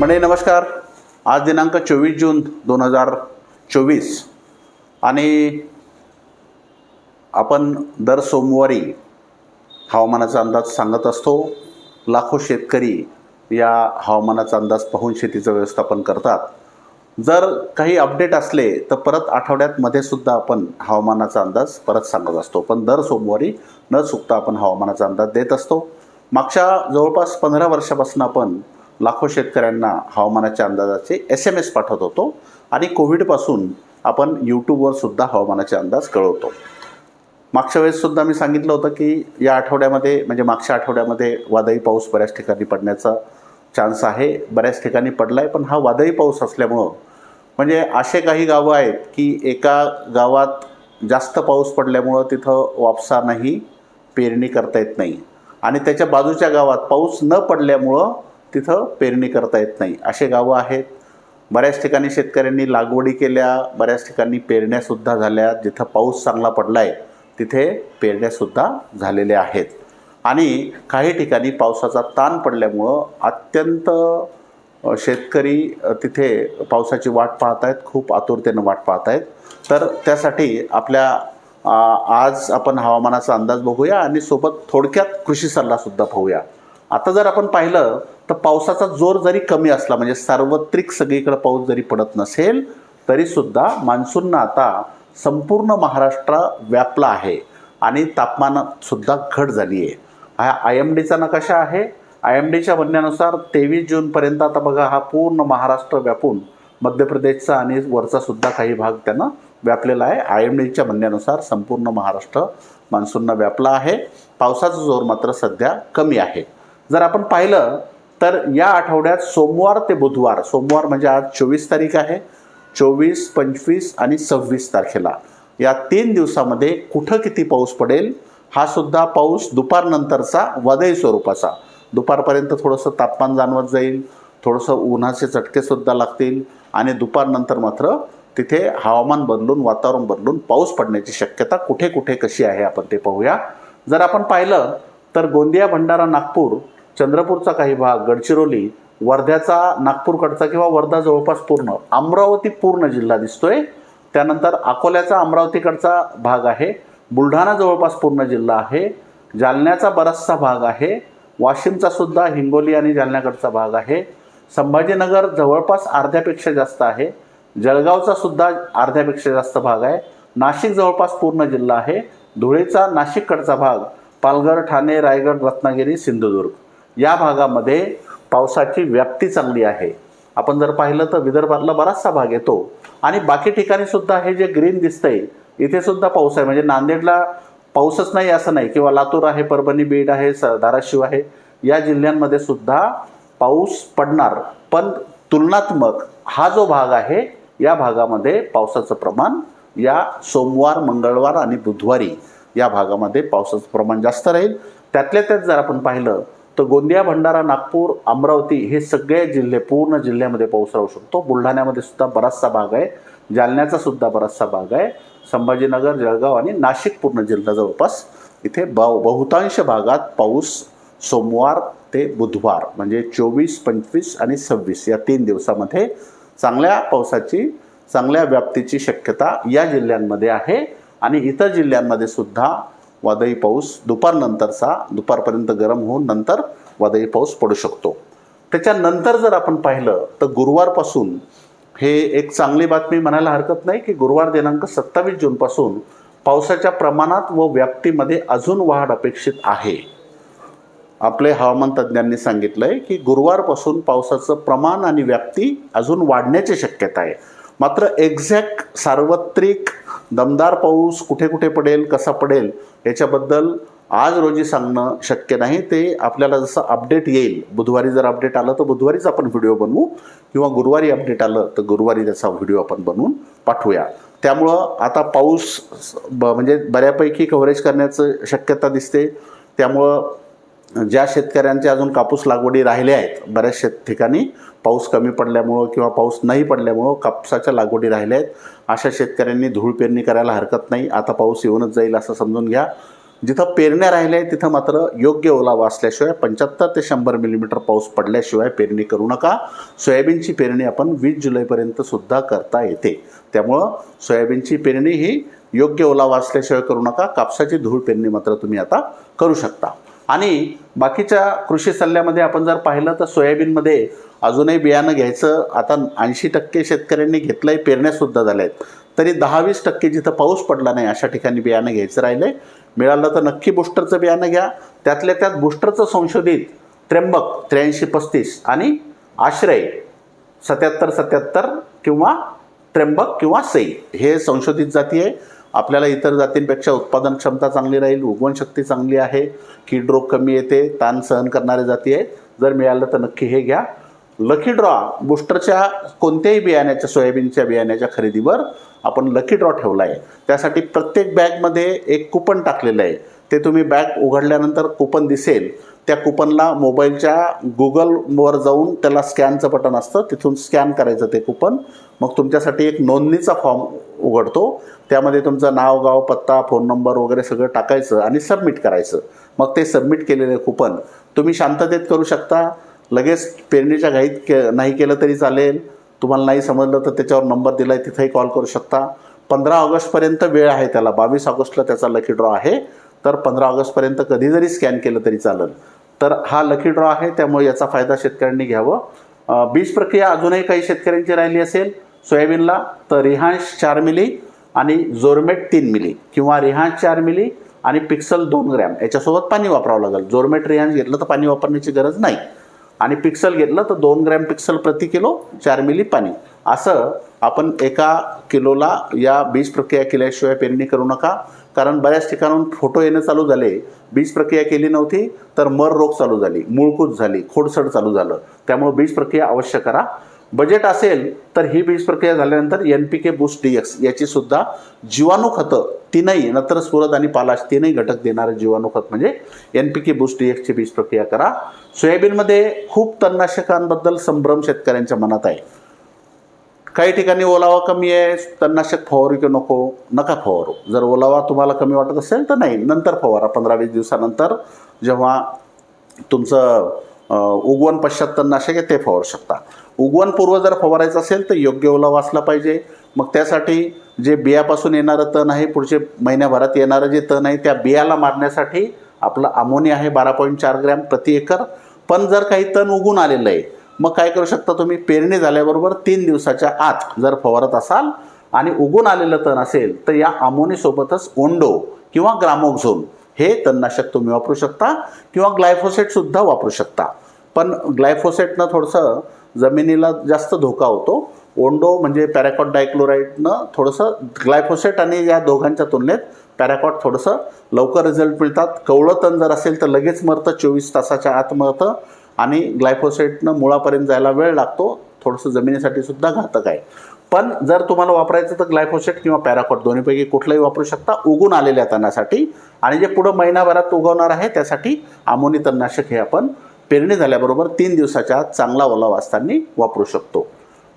म्हणजे नमस्कार. आज दिनांक चोवीस जून दोन हजार चोवीस. आणि आपण दर सोमवारी हवामानाचा अंदाज सांगत असतो. लाखो शेतकरी या हवामानाचा अंदाज पाहून शेतीचं व्यवस्थापन करतात. जर काही अपडेट असले तर परत आठवड्यात मध्ये सुद्धा आपण हवामानाचा अंदाज परत सांगत असतो. पण दर सोमवारी न चुकता आपण हवामानाचा अंदाज देत असतो. मागच्या जवळपास पंधरा वर्षापासून आपण लाखो शेतकऱ्यांना हवामानाच्या अंदाजाचे एस एम एस पाठवत होतो आणि कोविडपासून आपण यूट्यूबवर सुद्धा हवामानाचे अंदाज कळवतो. मागच्या वेळेससुद्धा मी सांगितलं होतं की या आठवड्यामध्ये म्हणजे मागच्या आठवड्यामध्ये वादळी पाऊस बऱ्याच ठिकाणी पडण्याचा चान्स आहे. बऱ्याच ठिकाणी पडला आहे पण हा वादळी पाऊस असल्यामुळं म्हणजे असे काही गावं आहेत की एका गावात जास्त पाऊस पडल्यामुळं तिथं वापसा नाही पेरणी करता येत नाही. आणि त्याच्या बाजूच्या गावात पाऊस न पडल्यामुळं तिथं पेरणी करता येत नाही. असे गावं आहेत. बऱ्याच ठिकाणी शेतकऱ्यांनी लागवडी केल्या. बऱ्याच ठिकाणी पेरण्यासुद्धा झाल्या. जिथं पाऊस चांगला पडला आहे तिथे पेरण्यासुद्धा झालेल्या आहेत. आणि काही ठिकाणी पावसाचा ताण पडल्यामुळं अत्यंत शेतकरी तिथे पावसाची वाट पाहत आहेत खूप आतुरतेनं वाट पाहत आहेत तर त्यासाठी आपल्या आज आपण हवामानाचा अंदाज बघूया आणि सोबत थोडक्यात कृषी सल्लासुद्धा पाहूया. आता जर आपण पाहिलं तर पावसाचा जोर जरी कमी असला म्हणजे सार्वत्रिक सगळीकडे पाऊस जरी पडत नसेल तरीसुद्धा मान्सूननं आता संपूर्ण महाराष्ट्र व्यापला आहे आणि तापमानातसुद्धा घट झाली आहे हा आय एम डीचा नकाशा आहे. आय एम डीच्या म्हणण्यानुसार तेवीस जूनपर्यंत आता बघा हा पूर्ण महाराष्ट्र व्यापून मध्य प्रदेशचा आणि वरचासुद्धा काही भाग त्यानं व्यापलेला आहे. आय एम डीच्या म्हणण्यानुसार संपूर्ण महाराष्ट्र मान्सूननं व्यापला आहे. पावसाचा जोर मात्र सध्या कमी आहे. जर आपण पाहिलं तर या आठवड्यात सोमवार ते बुधवार सोमवार म्हणजे आज चोवीस तारीख आहे चोवीस पंचवीस आणि सव्वीस तारखेला. या तीन दिवसामध्ये कुठं किती पाऊस पडेल हा सुद्धा पाऊस दुपारनंतरचा वदय स्वरूपाचा. दुपारपर्यंत थोडंसं तापमान जाणवत जाईल थोडंसं उन्हाचे चटकेसुद्धा लागतील आणि दुपारनंतर मात्र तिथे हवामान बदलून वातावरण बदलून पाऊस पडण्याची शक्यता कुठे कुठे कशी आहे आपण ते पाहूया. जर आपण पाहिलं तर गोंदिया भंडारा नागपूर चंद्रपूरचा काही भाग गडचिरोली वर्ध्याचा नागपूरकडचा किंवा वर्धा जवळपास पूर्ण अमरावती पूर्ण जिल्हा दिसतोय. त्यानंतर अकोल्याचा अमरावतीकडचा भाग आहे. बुलढाणा जवळपास पूर्ण जिल्हा आहे. जालन्याचा बराचसा भाग आहे. वाशिमचा सुद्धा हिंगोली आणि जालन्याकडचा भाग आहे. संभाजीनगर जवळपास अर्ध्यापेक्षा जास्त आहे. जळगावचा सुद्धा अर्ध्यापेक्षा जास्त भाग आहे. नाशिक जवळपास पूर्ण जिल्हा आहे. धुळेचा नाशिककडचा भाग पालघर ठाणे रायगड रत्नागिरी सिंधुदुर्ग. या भागामध्ये पावसाची व्याप्ती चांगली आहे. आपण जर पाहिलं तर विदर्भातला बराचसा भाग येतो. आणि बाकी ठिकाणी सुद्धा हे जे ग्रीन दिसतंय इथे सुद्धा पाऊस आहे. म्हणजे नांदेडला पाऊसच नाही असं नाही. किंवा लातूर आहे परभणी बीड आहे स- धाराशिव आहे. या जिल्ह्यांमध्ये सुद्धा पाऊस पडणार. पण तुलनात्मक हा जो भाग आहे या भागामध्ये पावसाचं प्रमाण या सोमवार मंगळवार आणि बुधवारी या भागामध्ये पावसाचं प्रमाण जास्त राहील. त्यातल्या त्यात जर आपण पाहिलं तर गोंदिया भंडारा नागपूर अमरावती हे सगळे जिल्हे पूर्ण जिल्ह्यामध्ये पाऊस राहू शकतो. बुलढाण्यामध्ये सुद्धा बराचसा भाग आहे. जालन्याचा सुद्धा बराचसा भाग आहे. संभाजीनगर जळगाव आणि नाशिक पूर्ण जिल्हा जवळपास इथे बहु बहुतांश भागात पाऊस सोमवार ते बुधवार म्हणजे चोवीस पंचवीस आणि सव्वीस या तीन दिवसामध्ये चांगल्या पावसाची चांगल्या व्याप्तीची शक्यता या जिल्ह्यांमध्ये आहे. आणि इतर जिल्ह्यांमध्ये सुद्धा वादळी पाऊस दुपारनंतरचा दुपारपर्यंत गरम होऊन नंतर वादळी पाऊस पडू शकतो. त्याच्यानंतर जर आपण पाहिलं तर गुरुवारपासून हे एक चांगली बातमी म्हणायला हरकत नाही की गुरुवार दिनांक सत्तावीस जूनपासून पावसाच्या प्रमाणात व व्याप्तीमध्ये अजून वाढ अपेक्षित आहे. आपले हवामान तज्ज्ञांनी सांगितलंय की गुरुवारपासून पावसाचं प्रमाण आणि व्याप्ती अजून वाढण्याची शक्यता आहे. मात्र एक्झॅक्ट सार्वत्रिक दमदार पाऊस कुठे कुठे पडेल कसा पडेल याच्याबद्दल आज रोजी सांगणं शक्य नाही. ते आपल्याला जसं अपडेट येईल बुधवारी जर अपडेट आलं तर बुधवारीच आपण व्हिडिओ बनवू किंवा गुरुवारी अपडेट आलं तर गुरुवारी त्याचा व्हिडिओ आपण बनवून पाठवूया. त्यामुळं आता पाऊस ब म्हणजे बऱ्यापैकी कव्हरेज करण्याचं शक्यता दिसते. त्यामुळं ज्या शेतकऱ्यांचे अजून कापूस लागवडी राहिल्या आहेत बऱ्याच शेत ठिकाणी पाऊस कमी पडल्यामुळं किंवा पाऊस नाही पडल्यामुळं कापसाच्या लागवडी राहिल्या आहेत. अशा शेतकऱ्यांनी धूळ पेरणी करायला हरकत नाही. आता पाऊस येऊनच जाईल असं समजून घ्या. जिथं पेरण्या राहिल्या आहेत तिथं मात्र योग्य ओलावा असल्याशिवाय पंच्याहत्तर ते शंभर मिलीमीटर पाऊस पडल्याशिवाय पेरणी करू नका. सोयाबीनची पेरणी आपण वीस जुलैपर्यंत सुद्धा करता येते. त्यामुळं सोयाबीनची पेरणी ही योग्य ओलावा असल्याशिवाय करू नका. कापसाची धूळ पेरणी मात्र तुम्ही आता करू शकता. आणि बाकीच्या कृषी सल्ल्यामध्ये आपण जर पाहिलं तर सोयाबीनमध्ये अजूनही बियाणं घ्यायचं. आता ऐंशी टक्के शेतकऱ्यांनी घेतलं आहे पेरण्यासुद्धा झाल्या आहेत तरी दहा वीस टक्के जिथं पाऊस पडला नाही अशा ठिकाणी बियाणं घ्यायचं राहिलं आहे मिळालं तर नक्की बुस्टरचं बियाणं घ्या. त्यातल्या त्यात बुस्टरचं संशोधित त्र्यंबक त्र्याऐंशी पस्तीस आणि आश्रय सत्याहत्तर सत्याहत्तर किंवा त्र्यंबक किंवा सई. हे संशोधित जाती आहे. आपल्याला इतर जातींपेक्षा उत्पादन क्षमता चांगली राहील उगवण शक्ती चांगली आहे कीड रोग कमी येते ताण सहन करणारे जाती आहे. जर मिळालं तर नक्की हे घ्या. लकी ड्रॉ बुस्टरच्या कोणत्याही बियाण्याच्या सोयाबीनच्या बियाण्याच्या खरेदीवर आपण लकी ड्रॉ ठेवला आहे त्यासाठी प्रत्येक बॅगमध्ये एक कुपन टाकलेलं आहे. ते तुम्ही बॅग उघडल्यानंतर कुपन दिसेल. त्या कुपनला मोबाईलच्या गुगलवर जाऊन त्याला स्कॅनचं बटन असतं. तिथून स्कॅन करायचं ते कुपन. मग तुमच्यासाठी एक नोंदणीचा फॉर्म उघडतो. त्यामध्ये तुमचं नाव गाव पत्ता फोन नंबर वगैरे सगळं टाकायचं आणि सबमिट करायचं. मग ते सबमिट केलेले कुपन तुम्ही शांततेत करू शकता. लगेच पेरणीच्या घाईत के नाही केलं तरी चालेल. तुम्हाला नाही समजलं तर त्याच्यावर नंबर दिला आहे तिथेही कॉल करू शकता. पंधरा ऑगस्टपर्यंत वेळ आहे त्याला. बावीस ऑगस्टला त्याचा लकी ड्रॉ आहे. तर पंधरा ऑगस्टपर्यंत कधी जरी स्कॅन केलं तरी चालेल. तर हा लकी ड्रॉ आहे त्यामुळे याचा फायदा शेतकऱ्यांनी घ्यावं. बीज प्रक्रिया अजूनही काही शेतकऱ्यांची राहिली असेल. सोयाबीनला तर रिहांश चार मिली आणि जोरमेट तीन मिली किंवा रिहांश चार मिली आणि पिक्सल दोन ग्रॅम. याच्यासोबत पाणी वापरावं लागेल. जोरमेट रिहांश घेतलं तर पाणी वापरण्याची गरज नाही. आणि पिक्सल घेतलं तर दोन ग्रॅम पिक्सल प्रति किलो चार मिली पाणी. असं आपण एका किलोला या बीज प्रक्रिया केल्याशिवाय पेरणी करू नका. कारण बऱ्याच ठिकाणून फोटो येणं चालू झाले. बीज प्रक्रिया केली नव्हती तर मर रोग चालू झाली मूळकूच झाली खोडसड चालू झालं. त्यामुळे बीज प्रक्रिया अवश्य करा. बजेट असेल तर ही बीज प्रक्रिया झाल्यानंतर N P K boost D X याची सुद्धा जीवाणू खतं तीनही नत्र स्फुरद आणि पालाश तीनही घटक देणारं जीवाणू खत म्हणजे N P K boost D एक्सची बीज प्रक्रिया करा. सोयाबीनमध्ये खूप तणनाशकांबद्दल संभ्रम शेतकऱ्यांच्या मनात आहे. काही ठिकाणी ओलावा कमी आहे तणनाशक फवारू की नको नका फवारू. जर ओलावा तुम्हाला कमी वाटत असेल तर नाही नंतर फवारा पंधरा वीस दिवसानंतर जेव्हा तुमचं उगवण पश्चात तणनाशक आहे ते फवारू शकता. उगवणपूर्व जर फवारायचं असेल तर योग्य ओलावा असला पाहिजे. मग त्यासाठी जे बियापासून येणारं तण आहे पुढचे महिन्याभरात येणारं जे तण आहे त्या बियाला मारण्यासाठी आपलं अमोनिया आहे बारा पॉईंट चार ग्रॅम प्रति एकर. पण जर काही तण उगून आलेलं आहे मग काय करू शकता तुम्ही? पेरणी झाल्याबरोबर तीन दिवसाच्या आत जर फवारत असाल आणि उगून आलेलं तण असेल तर या अमोनीसोबतच ओंडो किंवा ग्रामोक्झोन हे तणनाशक तुम्ही वापरू शकता किंवा ग्लायफोसेटसुद्धा वापरू शकता. पण ग्लायफोसेटनं थोडंसं जमिनीला जास्त धोका होतो. ओंडो म्हणजे पॅराकॉट डायक्लोराईडनं थोडंसं ग्लायफोसेट आणि या दोघांच्या तुलनेत पॅराकॉट थोडंसं लवकर रिझल्ट मिळतात. कवळं तण जर असेल तर लगेच मरतं चोवीस तासाच्या आत मरतं आणि ग्लायफोसेटनं मुळापर्यंत जायला वेळ लागतो. थोडंसं जमिनीसाठी सुद्धा घातक आहे. पण जर तुम्हाला वापरायचं तर ग्लायफोसेट किंवा पॅराकॉट दोन्हीपैकी कुठलंही वापरू शकता उगून आलेल्या तणासाठी. आणि जे पुढं महिनाभरात उगवणार आहे त्यासाठी आमोनी तणनाशक हे आपण पेरणी झाल्याबरोबर तीन दिवसाच्या आत चांगला ओलावा असताना वापरू शकतो.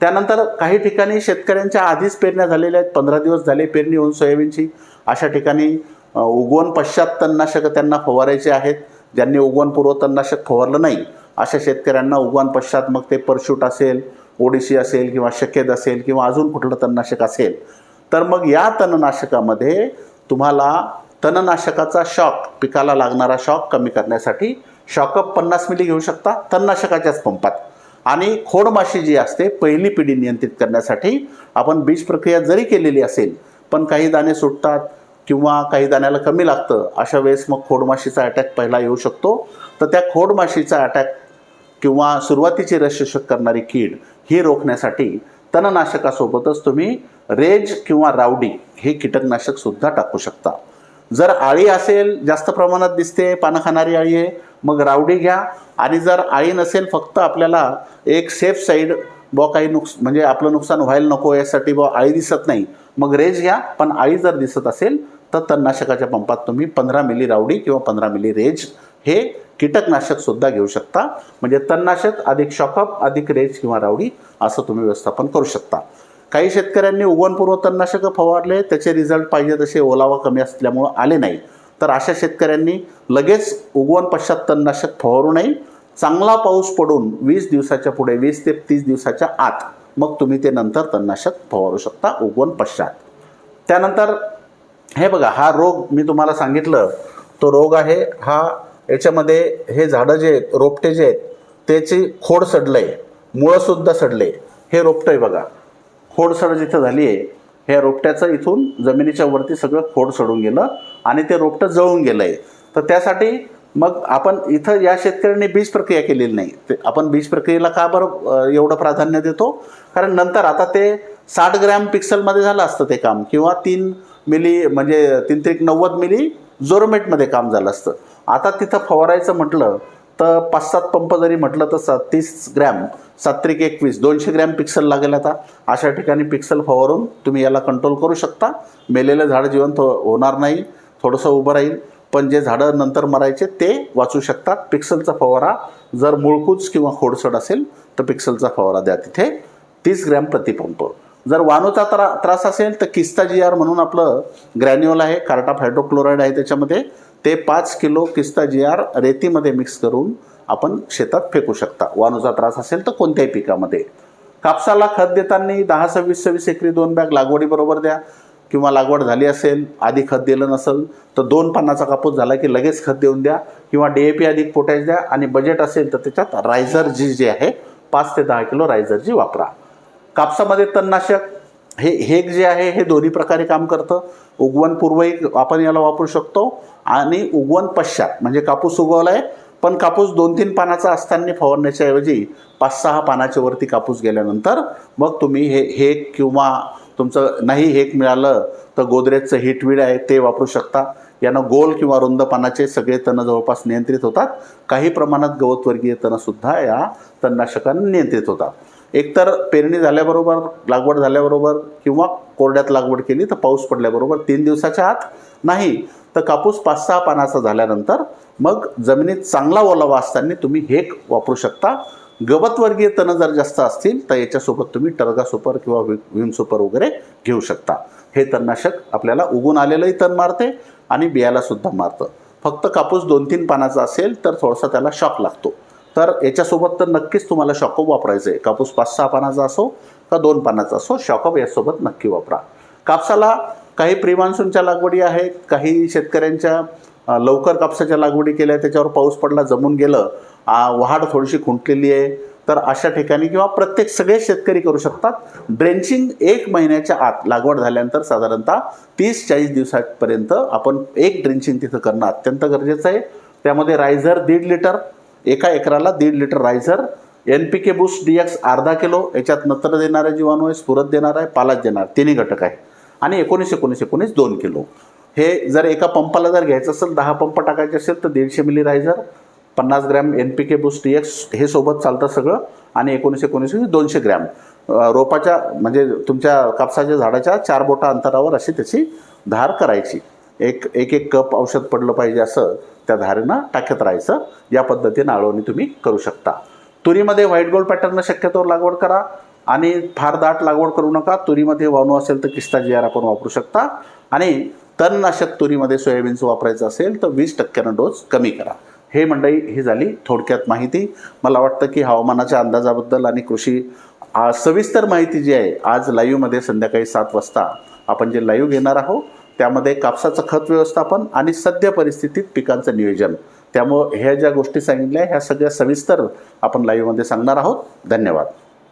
त्यानंतर काही ठिकाणी शेतकऱ्यांच्या आधीच पेरण्या झालेल्या आहेत. पंधरा दिवस झाले पेरणी होऊन सोयाबीनची. अशा ठिकाणी उगवण पश्चात तणनाशकं त्यांना फवारायचे आहेत. ज्यांनी उगवणपूर्व तणनाशक फवारलं नाही अशा शेतकऱ्यांना उगवान पश्चात मग ते परशूट असेल ओडिसी असेल किंवा शकेद असेल किंवा अजून कुठलं तणनाशक असेल तर मग या तणनाशकामध्ये तुम्हाला तणनाशकाचा शॉक पिकाला लागणारा शॉक कमी करण्यासाठी शॉकअप पन्नास मिली घेऊ शकता तणनाशकाच्याच पंपात. आणि खोडमाशी जी असते पहिली पिढी नियंत्रित करण्यासाठी आपण बीज प्रक्रिया जरी केलेली असेल पण काही दाणे सुटतात किंवा काही दाण्याला कमी लागतं अशा वेळेस मग खोडमाशीचा अटॅक पहिला येऊ शकतो. तर त्या खोडमाशीचा अटॅक किंवा सुरुवातीची रसशोषक करणारी कीड ही रोखण्यासाठी तणनाशकासोबतच तुम्ही रेज किंवा रावडी हे कीटकनाशक सुद्धा टाकू शकता. जर आळी असेल जास्त प्रमाणात दिसते पानं खाणारी आळी आहे मग रावडी घ्या. आणि जर आळी नसेल फक्त आपल्याला एक सेफ साईड बुवा काही नुकस म्हणजे आपलं नुकसान व्हायला नको यासाठी बुवा आळी दिसत नाही. मग रेज घ्या पण आळी जर दिसत असेल तर तणनाशकाच्या पंपात तुम्ही पंधरा मिली रावडी किंवा पंधरा मिली रेज हे कीटकनाशक सुद्धा घेऊ शकता. म्हणजे तणनाशक अधिक शॉकअप अधिक रेज किंवा रावडी असं तुम्ही व्यवस्थापन करू शकता. काही शेतकऱ्यांनी उगवणपूर्व तणनाशकं फवारले त्याचे रिझल्ट पाहिजे तसे ओलावा कमी असल्यामुळं आले नाही. तर अशा शेतकऱ्यांनी लगेच उगवण पश्चात तणनाशक फवारू नये. चांगला पाऊस पडून वीस दिवसाच्या पुढे वीस ते तीस दिवसाच्या आत मग तुम्ही ते नंतर तणनाशक फवारू शकता उगवण पश्चात. त्यानंतर हे बघा हा रोग मी तुम्हाला सांगितलं तो रोग आहे हा याच्यामध्ये हे झाडं जे आहेत रोपटे जे आहेत त्याची खोड सडलंय मुळंसुद्धा सडले. हे रोपटं आहे बघा. खोड सड जिथं झाली आहे ह्या रोपट्याचं इथून जमिनीच्या वरती सगळं खोड सडून गेलं आणि ते रोपटं जळून गेलं आहे तर त्यासाठी मग आपण इथं या शेतकऱ्यांनी बीज प्रक्रिया केलेली नाही. ते आपण बीज प्रक्रियेला का बरं एवढं प्राधान्य देतो? कारण नंतर आता ते साठ ग्रॅम पिक्सलमध्ये झालं असतं ते काम किंवा तीन मिली म्हणजे तीन त्रिक नव्वद मिली जोरोमेटमध्ये काम झालं असतं. आता तिथं फवारायचं म्हटलं तर पाच सात पंप जरी म्हटलं तर सा तीस ग्रॅम सात्रिक एकवीस दोनशे ग्रॅम पिक्सल लागेल आता. अशा ठिकाणी पिक्सल फवारून तुम्ही याला कंट्रोल करू शकता. मेलेलं झाड जिवंत होणार नाही थोडंसं उभं राहील. पण जे झाडं नंतर मरायचे ते वाचू शकतात. पिक्सलचा फवारा जर मुळकूच किंवा खोडसड असेल तर पिक्सलचा फवारा द्या तिथे. तीस ग्रॅम प्रतिपंप. जर वानूचा त्रा त्रास असेल तर किस्ता जी आर म्हणून आपलं ग्रॅन्युअल आहे कार्टा हायड्रोक्लोराईड आहे त्याच्यामध्ये ते पाच किलो किस्ता जी आर रेतीमध्ये मिक्स करून आपण शेतात फेकू शकता. वानूचा त्रास असेल तर कोणत्याही पिकामध्ये. कापसाला खत देताना दहा सव्वीस सव्वीस एकरी दोन बॅग लागवडीबरोबर द्या. किंवा लागवड झाली असेल आधी खत दिलं नसेल तर दोन पानाचा कापूस झाला की लगेच खत देऊन द्या किंवा डी ए पी अधिक पोटॅश द्या आणि बजेट असेल तर त्याच्यात रायझर जी जे आहे पाच ते दहा किलो रायझर जी वापरा. कापसामध्ये तणनाशक हे हेक जे आहे हे दोन्ही प्रकारे काम करतं. उगवणपूर्वही आपण याला वापरू शकतो आणि उगवण पश्चात म्हणजे कापूस उगवलाय पण कापूस दोन तीन पानाचा असताना फवारण्याच्या ऐवजी पाच सहा पानाच्या वरती कापूस गेल्यानंतर मग तुम्ही हे हेक किंवा तुमचं नाही हेक मिळालं तर गोदरेजचं हिटवीड आहे ते वापरू शकता. यानं गोल किंवा रुंद पानाचे सगळे तण जवळपास नियंत्रित होतात. काही प्रमाणात गवतवर्गीय तणसुद्धा या तणनाशकांना नियंत्रित होतात. एकतर पेरणी झाल्याबरोबर लागवड झाल्याबरोबर किंवा कोरड्यात लागवड केली तर पाऊस पडल्याबरोबर तीन दिवसाच्या आत नाही. तर कापूस पाच सहा पानाचा झाल्यानंतर मग जमिनीत चांगला ओलावा असताना तुम्ही हेक वापरू शकता. गवतवर्गीय तण जर जास्त असतील तर याच्यासोबत तुम्ही टर्गा सुपर किंवा वि विम सुपर वगैरे घेऊ शकता. हे तणनाशक आपल्याला उगून आलेलंही तण मारते आणि बियाला सुद्धा मारतं. फक्त कापूस दोन तीन पानाचा असेल तर थोडासा त्याला शॉक लागतो. तर याच्यासोबत तर नक्कीच तुम्हाला शॉकअप वापरायचं आहे. कापूस पाच सहा पानाचा असो का दोन पानाचा असो शॉकअप यासोबत नक्की वापरा. कापसाला काही प्री मान्सूनच्या लागवडी आहेत काही शेतकऱ्यांच्या लवकर कापसाच्या लागवडी केल्या त्याच्यावर पाऊस पडला जमून गेलं वाढ थोडीशी खुंटलेली आहे. तर अशा ठिकाणी किंवा प्रत्येक सगळे शेतकरी करू शकतात. ड्रेंचिंग एक महिन्याच्या आत लागवड झाल्यानंतर साधारणतः तीस चाळीस दिवसापर्यंत आपण एक ड्रेंचिंग तिथं करणं अत्यंत गरजेचं आहे. त्यामध्ये रायझर दीड लिटर एका एकराला दीड litre riser N P K boost D X अर्धा किलो याच्यात नत्र देणारा जीवाणू आहे स्फुरत देणार आहे पालाच देणार तिन्ही घटक आहे. आणि एकोणीस एकोणीस एकोणीस दोन किलो. हे जर एका पंपाला जर घ्यायचं असेल दहा पंप टाकायचे असेल तर दीडशे मिली रायझर पन्नास gram N P K boost D X हे सोबत चालतं सगळं आणि एकोणीस एकोणीस म्हणजे दोनशे ग्रॅम. रोपाच्या म्हणजे तुमच्या कापसाच्या झाडाच्या चार बोटा अंतरावर अशी त्याची धार करायची. एक एक एक कप औषध पडलं पाहिजे असं त्या धारेनं टाकत राहायचं. या पद्धतीनं आळवणी तुम्ही करू शकता. तुरीमध्ये व्हाईट गोल्ड पॅटर्न शक्यतोवर लागवड करा आणि फार दाट लागवड करू नका. तुरीमध्ये वाणू असेल तर किस्ता जी आर आपण वापरू शकता. आणि तणनाशक तुरीमध्ये सोयाबीनचं वापरायचं असेल तर वीस टक्क्यानं डोस कमी करा. हे मंडळी ही झाली थोडक्यात माहिती. मला वाटतं की हवामानाच्या अंदाजाबद्दल आणि कृषी सविस्तर माहिती जी आहे आज लाईव्हमध्ये संध्याकाळी सात वाजता आपण जे लाईव्ह घेणार आहोत त्यामध्ये कापसाचं खत व्यवस्थापन आणि सद्य परिस्थितीत पिकांचं नियोजन. त्यामुळं ह्या ज्या गोष्टी सांगितल्या ह्या सगळ्या सविस्तर आपण लाईव्हमध्ये सांगणार आहोत. धन्यवाद.